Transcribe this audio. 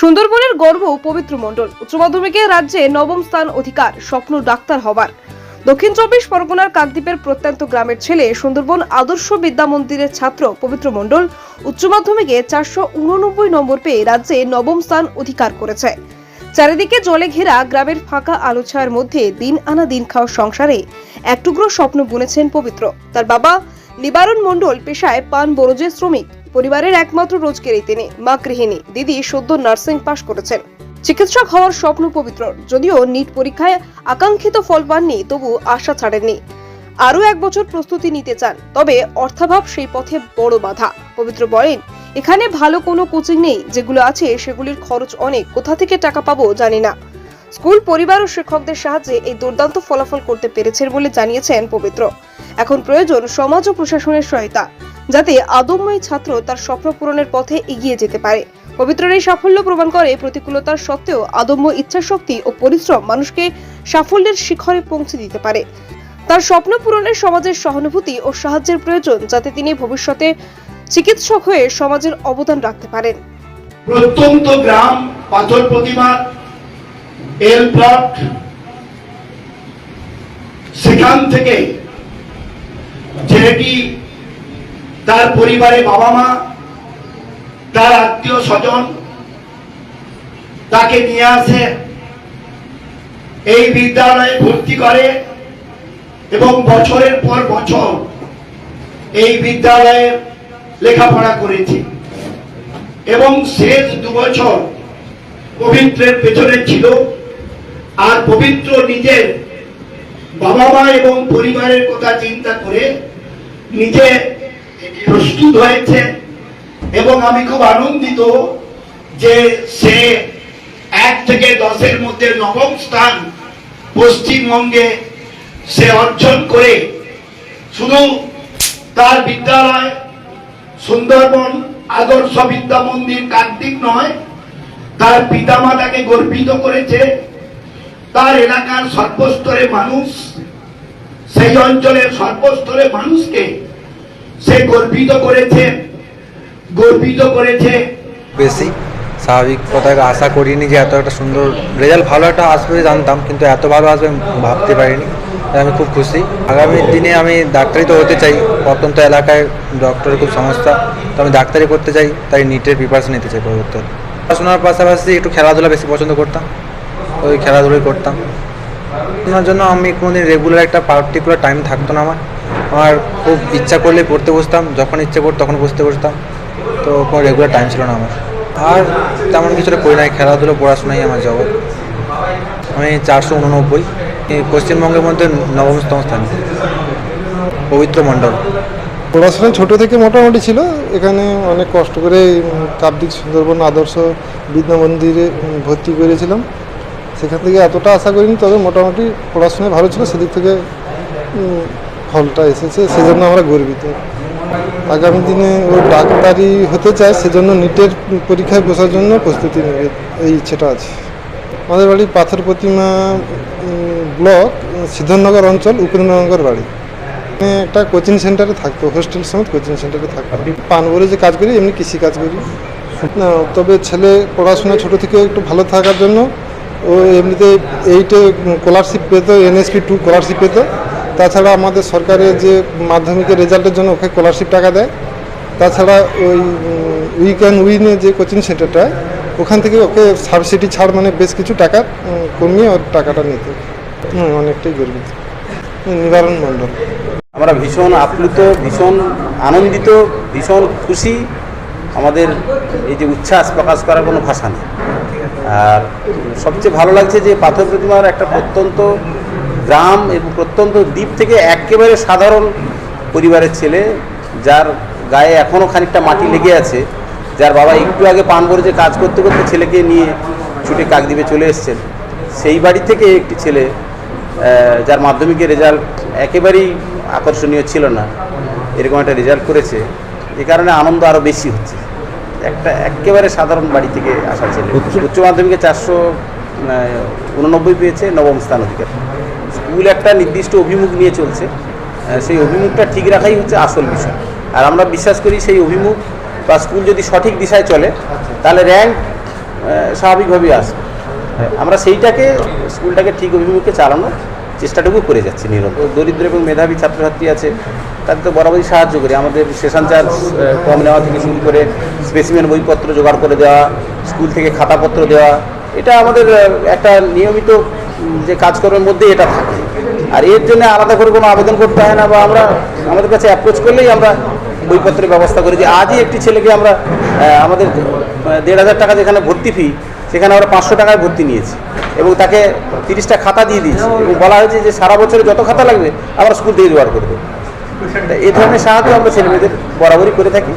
সুন্দরবনের গর্ব পবিত্র মণ্ডল। উচ্চ মাধ্যমিকে রাজ্যে নবম স্থান অধিকার, স্বপ্ন ডাক্তার হবার। দক্ষিণ চব্বিশ পরগনার কাকদ্বীপের প্রত্যন্ত গ্রামের ছেলে সুন্দরবন আদর্শ বিদ্যা মন্দিরের ছাত্র, পবিত্র মণ্ডল, উচ্চ মাধ্যমিকে চারশো উননব্বই নম্বর পেয়ে রাজ্যে নবম স্থান অধিকার করেছে। চারিদিকে জলে ঘেরা গ্রামের ফাঁকা আলো ছায়ার মধ্যে দিন আনা দিন খাওয়া সংসারে এক টুকরো স্বপ্ন বুনেছেন পবিত্র। তার বাবা নিবারণ মণ্ডল পেশায় পান বরজের শ্রমিক। পরিবারের একমাত্র রোজগেরই তিনি, মা গৃহিণী, দিদি সদ্য নার্সিং পাশ করেছেন। চিকিৎসক হওয়ার স্বপ্ন পবিত্র, যদিও নিট পরীক্ষায় আকাঙ্ক্ষিত ফল পাননি, তবু আশা ছাড়েননি। আরও এক বছর প্রস্তুতি নিতে চান, তবে অর্থাভাব সেই পথে বড় বাধা। পবিত্র বলেন, এখানে ভালো কোনো কোচিং নেই, যেগুলো আছে সেগুলির খরচ অনেক, কোথা থেকে টাকা পাবো জানি না। স্কুল পরিবার ও শিক্ষকদের সাহায্যে এই দুর্দান্ত ফলাফল করতে পেরেছেন বলে জানিয়েছেন পবিত্র। এখন প্রয়োজন সমাজ ও প্রশাসনের সহায়তা, যাতে আদম্যই ছাত্র তার স্বপ্ন পূরণের পথে এগিয়ে যেতে পারে। পবিত্রের এই সাফল্য প্রমাণ করে প্রতিকূলতার সত্ত্বেও আদম্য ইচ্ছাশক্তি ও পরিশ্রম মানুষকে সাফল্যের শিখরে পৌঁছে দিতে পারে। তার স্বপ্ন পূরণের সমাজের সহানুভূতি ও সাহায্যের প্রয়োজন, যাতে তিনি ভবিষ্যতে চিকিৎসক হয়ে সমাজের অবদান রাখতে পারেন। প্রত্যন্ত গ্রাম পাথর প্রতিমা এল প্লট সেখান থেকে ছেলেটি তার পরিবারে বাবা মা, তার আত্মীয় স্বজন তাকে নিয়ে আসে, এই বিদ্যালয়ে ভর্তি করে এবং বছরের পর বছর এই বিদ্যালয়ে লেখাপড়া করেছে। এবং শেষ দু বছর পবিত্রের পেছনে ছিল। আর পবিত্র নিজের বাবা মা এবং পরিবারের কথা চিন্তা করে নিজে প্রস্তুত হয়েছে এবং আমি খুব আনন্দিত যে সে এক থেকে দশের মধ্যে নবম স্থান পশ্চিমবঙ্গে সে অর্জন করে। শুধু তার বিদ্যালয়, সুন্দরবন, আদর্শ বিদ্যা মন্দির কার্তিক নয়, তার পিতামাতাকে গর্বিত করেছে। তার এলাকার সর্বস্তরে মানুষ, সেই অঞ্চলের সর্বস্তরে মানুষকে সে গর্বিত করেছে গর্বিত করেছে। বেশি স্বাভাবিক কথা আশা করিনি যে এত একটা সুন্দর রেজাল্ট ভালো একটা আসবে জানতাম, কিন্তু এত ভালো আসবে ভাবতে পারিনি। আমি খুব খুশি। আগামী দিনে আমি ডাক্তারি তো হতে চাই প্রত্যন্ত এলাকায় ডক্টরের খুব সমস্যা, তো আমি ডাক্তারি করতে চাই, তাই নিটের প্রিপারেশন নিতে চাই পরবর্তীকালে পড়াশোনার পাশাপাশি একটু খেলাধুলা বেশি পছন্দ করতাম। ওই খেলাধুলোই করতাম। পড়াশোনার জন্য আমি কোনোদিন রেগুলার একটা পার্টিকুলার টাইম থাকতো না আমার। আমার খুব ইচ্ছা করলে পড়তে বসতাম, যখন ইচ্ছে করতো তখন বসতে বসতাম। তো কোনো রেগুলার টাইম ছিল না আমার। আর তেমন কিছুটা করি নাই, খেলাধুলো, পড়াশোনাই আমার জগৎ। আমি চারশো উননব্বই পশ্চিমবঙ্গের মধ্যে নবমতম স্থান। পবিত্র মণ্ডল। পড়াশোনা ছোট থেকে মোটামুটি ছিল, এখানে অনেক কষ্ট করে কাবদিক সুন্দরবন আদর্শ বিদ্যা মন্দিরে ভর্তি করেছিলাম। সেখান থেকে এতটা আশা করিনি তবে মোটামুটি পড়াশোনায় ভালো ছিল সেদিক থেকে ফলটা এসেছে সেজন্য আমরা গর্বিত। আগামী দিনে ও ডাক্তারি হতে চায় সেজন্য নিটের পরীক্ষায় বসার জন্য প্রস্তুতি নেবে এই ইচ্ছেটা আছে। আমাদের বাড়ি পাথর প্রতিমা ব্লক উম, সিদ্ধনগর অঞ্চল উপেন্দ্রনগর বাড়ি। একটা কোচিং সেন্টারে থাকতো হোস্টেল সমেত কোচিং সেন্টারে থাকতো পানবরে যে কাজ করি এমনি কৃষি কাজ করি। না তবে ছেলে পড়াশোনা ছোট থেকে একটু ভালো থাকার জন্য ও এমনিতে এইটে স্কলারশিপ পেত এনএসপি টু স্কলারশিপ পেত। তাছাড়া আমাদের সরকারের যে মাধ্যমিকের রেজাল্টের জন্য ওকে স্কলারশিপ টাকা দেয়। তাছাড়া ওই উইক অ্যান্ড উইনে যে কোচিং সেন্টারটা ওখান থেকে ওকে সাবসিডি ছাড় মানে বেশ কিছু টাকা কমিয়ে ওর টাকাটা নিত। অনেকটাই গর্বিত। নিবারণ মণ্ডল। আমরা ভীষণ আপ্লুত, ভীষণ আনন্দিত, ভীষণ খুশি। আমাদের এই যে উচ্ছ্বাস প্রকাশ করার কোনো ভাষা নেই। আর সবচেয়ে ভালো লাগছে যে পাথর প্রতিমার একটা প্রত্যন্ত গ্রাম এবং প্রত্যন্ত দ্বীপ থেকে একেবারে সাধারণ পরিবারের ছেলে, যার গায়ে এখনও খানিকটা মাটি লেগে আছে, যার বাবা একটু আগে পান যে কাজ করতে করতে ছেলেকে নিয়ে ছুটে কাকদ্বীপে চলে এসছেন। সেই বাড়ি থেকে একটি ছেলে যার মাধ্যমিকের রেজাল্ট একেবারেই আকর্ষণীয় ছিল না, এরকম একটা রেজাল্ট করেছে। এ কারণে আনন্দ আরও বেশি হচ্ছে। একটা একেবারে সাধারণ বাড়ি থেকে আসা ছেলে। উচ্চ মাধ্যমিকে চারশো উননব্বই পেয়েছে নবম স্থান অধিকার। স্কুল একটা নির্দিষ্ট অভিমুখ নিয়ে চলছে। সেই অভিমুখটা ঠিক রাখাই হচ্ছে আসল বিষয়। আর আমরা বিশ্বাস করি সেই অভিমুখ বা স্কুল যদি সঠিক দিশায় চলে তাহলে র্যাঙ্ক স্বাভাবিকভাবেই আসবে। আমরা সেইটাকে স্কুলটাকে ঠিক অভিমুখে চালানোর চেষ্টাটুকু করে যাচ্ছি নিরন্তর দরিদ্র এবং মেধাবী ছাত্রছাত্রী আছে, তাদের তো বরাবরই সাহায্য করি। আমাদের সেশন চার্জ কম নেওয়া থেকে শুরু করে স্পেসিমেন বইপত্র জোগাড় করে দেওয়া, স্কুল থেকে খাতাপত্র দেওয়া, এটা আমাদের একটা নিয়মিত যে কাজকর্মের মধ্যে এটা থাকে। আর এর জন্য আলাদা করে কোনো আবেদন করতে হয় না বা আমরা, আমাদের কাছে অ্যাপ্রোচ করলেই আমরা বইপত্রের ব্যবস্থা করি যে আজই একটি ছেলেকে আমরা আমাদের দেড় হাজার টাকা যেখানে ভর্তি ফি সেখানে আমরা পাঁচশো টাকায় ভর্তি নিয়েছি এবং তাকে তিরিশটা খাতা দিয়ে দিয়েছি এবং বলা হয়েছে যে সারা বছরে যত খাতা লাগবে, আমরা স্কুল থেকে জোগাড় করে দেবো। তা এই ধরনের সাহায্য আমরা ছেলেমেয়েদের বরাবরই করে থাকি।